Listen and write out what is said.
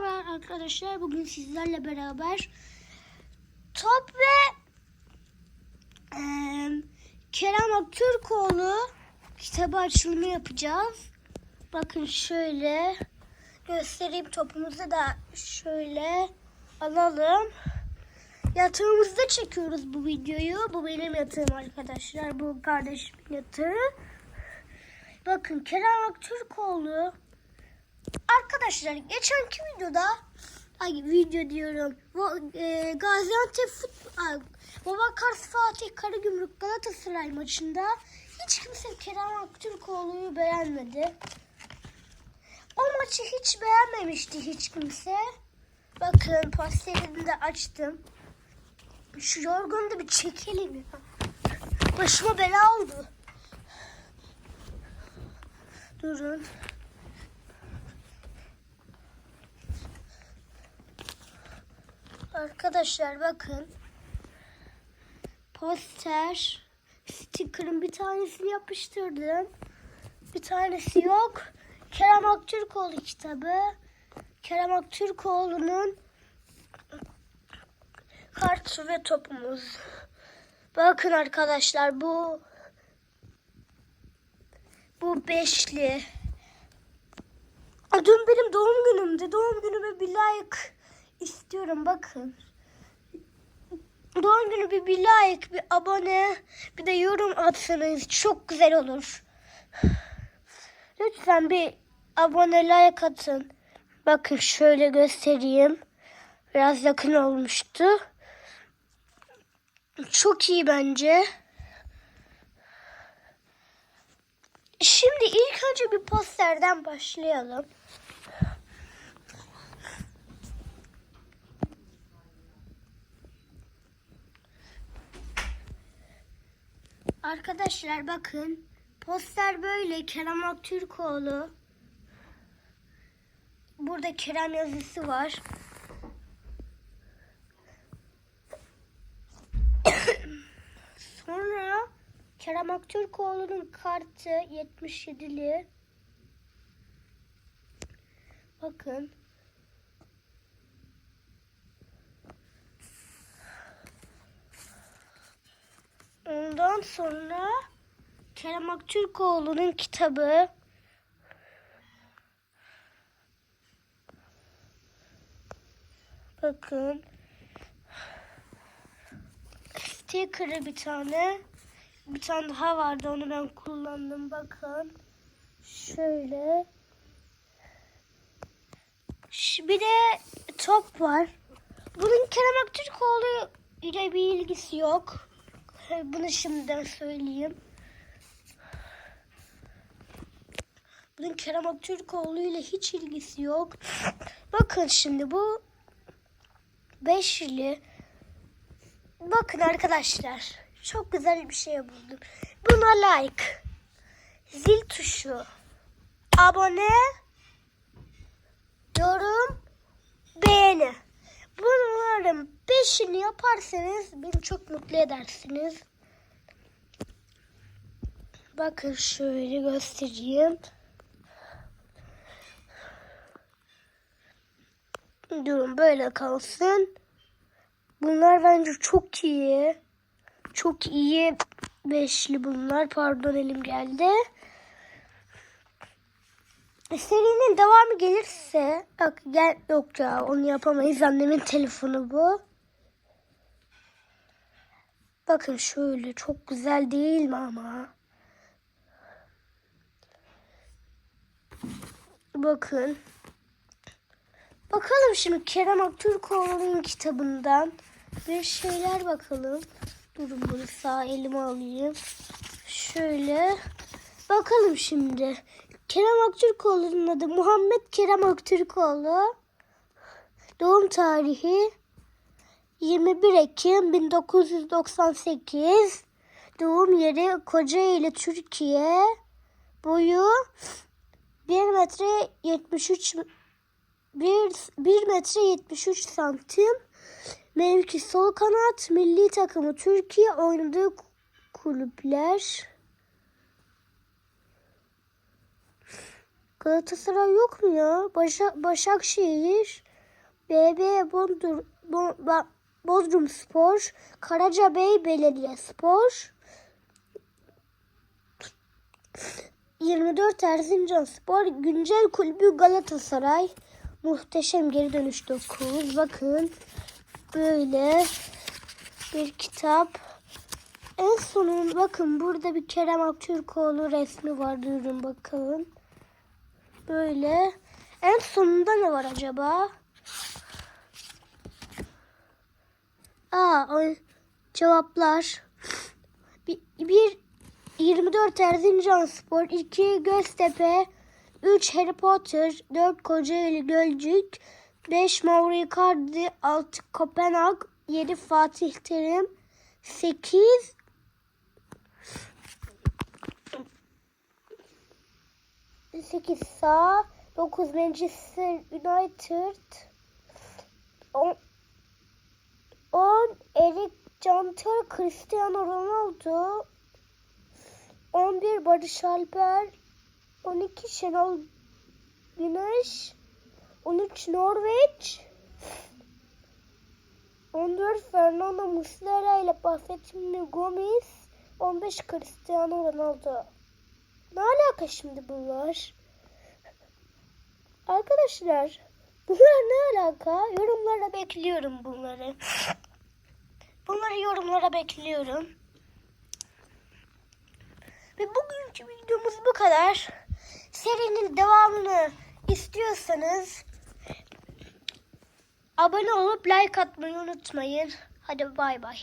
Merhaba arkadaşlar. Bugün sizlerle beraber Top ve eee, Kerem Aktürkoğlu kitabı açılımı yapacağız. Bakın şöyle göstereyim topumuzu da şöyle alalım. Yatağımızda çekiyoruz bu videoyu. Bu benim yatağım arkadaşlar. Bu kardeşimin yatağı. Bakın Kerem Aktürkoğlu Arkadaşlar geçenki videoda ay video diyorum. E, Gaziantep futbol Baba Kars Fatih Karagümrük Galatasaray maçında hiç kimse Kerem Aktürkoğlu'yu beğenmedi. O maçı hiç beğenmemişti hiç kimse. Bakın posterini de açtım. Şu yorgunu da bir çekelim ya. Başıma bela oldu. Durun. Arkadaşlar bakın. Poster. Sticker'ın bir tanesini yapıştırdım. Bir tanesi yok. Kerem Aktürkoğlu kitabı. Kerem Aktürkoğlu'nun kartı ve topumuz. Bakın arkadaşlar bu bu beşli. Dün benim doğum günümdü. Doğum günüme bir like istiyorum bakın. Doğum günü bir, bir like, bir abone, bir de yorum atsanız çok güzel olur. Lütfen bir abone like atın. Bakın şöyle göstereyim. Biraz yakın olmuştu. Çok iyi bence. Şimdi ilk önce bir posterden başlayalım. Arkadaşlar bakın. Poster böyle Kerem Aktürkoğlu. Burada Kerem yazısı var. Sonra Kerem Aktürkoğlu'nun kartı 77'li. Bakın. Ondan sonra Kerem Aktürkoğlu'nun kitabı. Bakın. Sticker'ı bir tane. Bir tane daha vardı onu ben kullandım bakın. Şöyle. Bir de top var. Bunun Kerem Aktürkoğlu ile bir ilgisi yok. Bunu şimdiden söyleyeyim. Bunun Kerem Aktürkoğlu ile hiç ilgisi yok. Bakın şimdi bu beşli. Bakın arkadaşlar. Çok güzel bir şey buldum. Buna like. Zil tuşu. Abone. Yorum. Beğeni. Bunların beşini yaparsanız beni çok mutlu edersiniz. Bakın şöyle göstereyim. Durun böyle kalsın. Bunlar bence çok iyi. Çok iyi beşli bunlar. Pardon elim geldi. Serinin devamı gelirse yok, gel, yok ya onu yapamayız. Annemin telefonu bu. Bakın şöyle çok güzel değil mi ama? Bakın. Bakalım şimdi Kerem Aktürkoğlu'nun kitabından bir şeyler bakalım. Durun bunu sağ elime alayım. Şöyle. Bakalım şimdi. Kerem Aktürkoğlu'nun adı Muhammed Kerem Aktürkoğlu. Doğum tarihi 21 Ekim 1998. Doğum yeri Kocaeli, Türkiye. Boyu 1 metre 73 1, 1 metre 73 santim. Mevki sol kanat. Milli takımı Türkiye oynadığı kulüpler. Galatasaray yok mu ya? Başak, Başakşehir. BB Bondur, Bo, Ba- Bodrum Spor, Karacabey Belediye Spor, 24 Erzincan Spor, Güncel Kulübü Galatasaray, Muhteşem Geri Dönüş 9. Bakın böyle bir kitap. En sonun bakın burada bir Kerem Aktürkoğlu resmi var. Durun bakın. Böyle. En sonunda ne var acaba? Aa, o cevaplar. Bir, bir 24 Erzincan Spor, 2 Göztepe, 3 Harry Potter, 4 Kocaeli Gölcük, 5 Mauro Icardi, 6 Kopenhag, 7 Fatih Terim, 8 8 sağ, 9 Manchester United, 10 10 Erik Cantor, Cristiano Ronaldo, 11 Barış Alper, 12 Şenol Güneş, 13 Norveç, 14 Fernando Muslera ile Buffett'in Gomis, 15 Cristiano Ronaldo. Alaka şimdi bunlar? Arkadaşlar bunlar ne alaka? Yorumlara bekliyorum bunları. Bunları yorumlara bekliyorum. Ve bugünkü videomuz bu kadar. Serinin devamını istiyorsanız abone olup like atmayı unutmayın. Hadi bay bay.